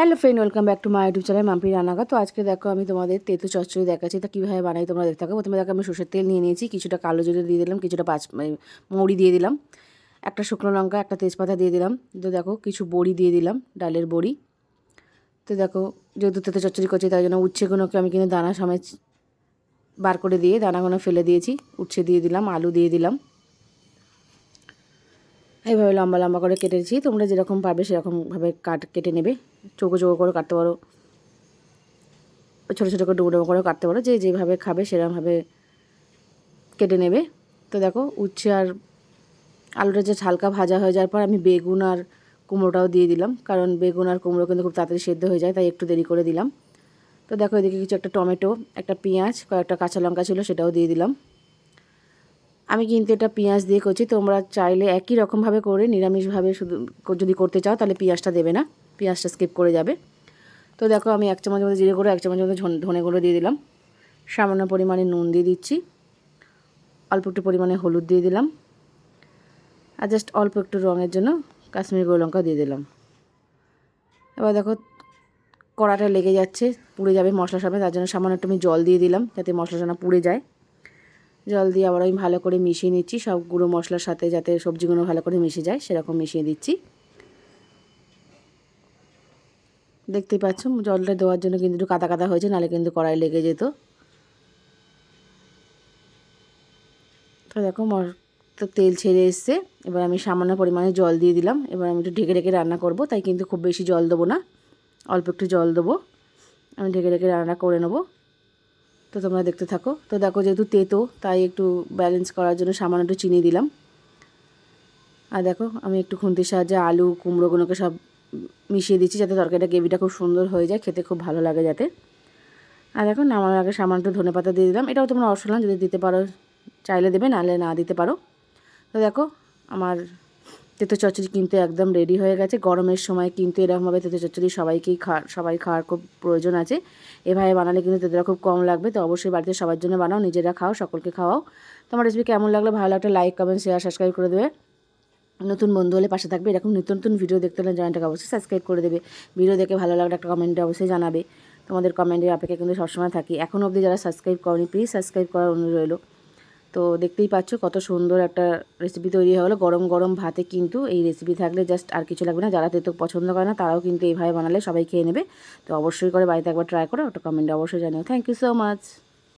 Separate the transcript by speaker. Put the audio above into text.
Speaker 1: Hello friend welcome back to my YouTube channel Mampi রান্নাঘর তো আজকে দেখো আমি তোমাদের তেতো চচ্চড়ি দেখাচ্ছি তা কীভাবে বানাই তোমরা দেখতে থাকো। প্রথমে দেখো আমি সর্ষের তেল নিয়ে নিয়েছি, কিছুটা কালো জিরে দিয়ে দিলাম, কিছুটা পাঁচ মানে মৌরি দিয়ে দিলাম, একটা শুকনো লঙ্কা, একটা তেজপাতা দিয়ে দিলাম। তো দেখো কিছু বড়ি দিয়ে দিলাম, ডালের বড়ি। তো দেখো যেহেতু তেতো চচ্চড়ি করছি, তাই জন্য উচ্ছেগুলোকে আমি কিন্তু দানা সমেত বার করে দিয়ে দানাগুলো ফেলে দিয়েছি, উচ্ছে দিয়ে দিলাম, আলু দিয়ে দিলাম। এইভাবে লম্বা লম্বা করে কেটেছি তোমরা যেরকম পারবে সেরকমভাবে কাট, কেটে নেবে। চৌকো চৌকো করে কাটতে পারো। ছোটো ছোটো করে ডুবো ডুবো করে কাটতে পারো। যে যেভাবে খাবে সেরকমভাবে কেটে নেবে। তো দেখো, উচ্ছে আর আলুটা যে হালকা ভাজা হয়ে যাওয়ার পর আমি বেগুন আর কুমড়োটাও দিয়ে দিলাম। কারণ বেগুন আর কুমড়ো কিন্তু খুব তাড়াতাড়ি সেদ্ধ হয়ে যায়, তাই একটু দেরি করে দিলাম। তো দেখো, এদিকে কিছু একটা টমেটো, একটা পেঁয়াজ, কয়েকটা কাঁচা লঙ্কা ছিল সেটাও দিয়ে দিলাম। আমি কিন্তু এটা পেঁয়াজ দিয়ে করছি। তোমরা চাইলে একই রকমভাবে করে, নিরামিষভাবে শুধু যদি করতে চাও তাহলে পেঁয়াজটা দেবে না। পেঁয়াজটা স্কিপ করে যাবে। তো দেখো আমি এক চামচ মতো জিরে গুঁড়ো, এক চামচ মতো ধনে গুঁড়ো দিয়ে দিলাম। সামান্য পরিমাণে নুন দিয়ে দিচ্ছি। অল্প একটু পরিমাণে হলুদ দিয়ে দিলাম। আর জাস্ট অল্প একটু রঙের জন্য কাশ্মীরি গুঁড়ো লঙ্কা দিয়ে দিলাম। এবার দেখো কড়াটা লেগে যাচ্ছে, পুড়ে যাবে মশলার সামনে তার জন্য সামান্য একটু আমি জল দিয়ে দিলাম যাতে মশলা যেন পুড়ে যায়। জল দিয়ে আবার আমি ভালো করে মিশিয়ে নিচ্ছি। সব গুঁড়ো মশলার সাথে যাতে সবজিগুলো ভালো করে মিশে যায়, সেরকম মিশিয়ে দিচ্ছি। দেখতেই পাচ্ছ, জলটা দেওয়ার জন্য কিন্তু একটু কাদা কাদা হয়েছে নাহলে কিন্তু কড়াই লেগে যেত। তো দেখো তো তেল ছেড়ে এসছে। এবার আমি সামান্য পরিমাণে জল দিয়ে দিলাম। এবার আমি একটু ঢেকে ঢেকে রান্না করব, তাই কিন্তু খুব বেশি জল দেবো না। অল্প একটু জল দেবো। আমি ঢেকে ঢেকে রান্না করে নেব। তো তোমরা দেখতে থাকো। তো দেখো যেহেতু তেতো, তাই একটু ব্যালেন্স করার জন্য সামান্য একটু চিনি দিলাম। আর দেখো, আমি একটু খুন্তির সাহায্যে আলু, কুমড়োগুলোকে সব মিশিয়ে দিচ্ছি যাতে তরকারিটা গ্রেভিটা খুব সুন্দর হয়ে যায়, খেতে খুব ভালো লাগে যাতে। আর দেখো নামার আগে সামান্য একটু ধনে পাতা দিয়ে দিলাম। এটাও তোমরা অসলাম যদি দিতে পারো, চাইলে দেবে, নাহলে না দিতে পারো। তো দেখো, আমার তেতো চচ্চড়ি কিন্তু একদম রেডি হয়ে গেছে। গরমের সময় কিন্তু এরকমভাবে তেতো চচ্চড়ি সবাইকেই খাওয়ার সবাই খাওয়ার খুব প্রয়োজন আছে। এভাবে বানালে কিন্তু তেতোটা খুব কম লাগবে। তো অবশ্যই বাড়িতে সবার জন্য বানাও, নিজেরা খাও, সকলকে খাওয়াও। তোমার রেসিপি কেমন লাগল? ভালো একটা লাইক কমেন্ট শেয়ার সাবস্ক্রাইব করে দেবে। নতুন বন্ধু হলে পাশে থাকবে। এরকম নতুন নতুন ভিডিও দেখতে হলে চ্যানেলটাকে অবশ্যই সাবস্ক্রাইব করে দেবে। ভিডিও দেখে ভালো লাগলে একটা কমেন্টে অবশ্যই জানাবে। তোমাদের কমেন্টের অপেক্ষা কিন্তু সবসময় থাকি। এখনও অবধি যারা সাবস্ক্রাইব করনি প্লিজ সাবস্ক্রাইব করার অনুরোধ রইল। তো দেখতেই পাচ্ছ কত সুন্দর একটা রেসিপি তৈরি হয়ে গেলো। গরম গরম ভাতে কিন্তু এই রেসিপি থাকলে জাস্ট আর কিছু লাগবে না। যারা তেতো পছন্দ করে না, তারাও কিন্তু এইভাবে বানালে সবাই খেয়ে নেবে। তো অবশ্যই করে বাড়িতে একবার ট্রাই করো, ওটা কমেন্টে অবশ্যই জানিও। Thank you so much